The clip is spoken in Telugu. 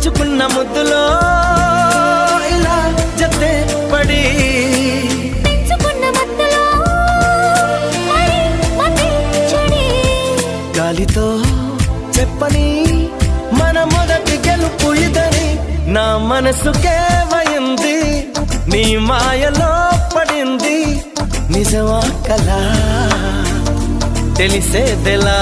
పంచుకున్న ముద్దులో ఇలా జతే పడి. గాలితో చెప్పని మన మొదటి గెలుపు ఇదని నా మనసు కేవయింది. నీ మాయలో పడింది నిజమా కలా? తెలిసేదెలా?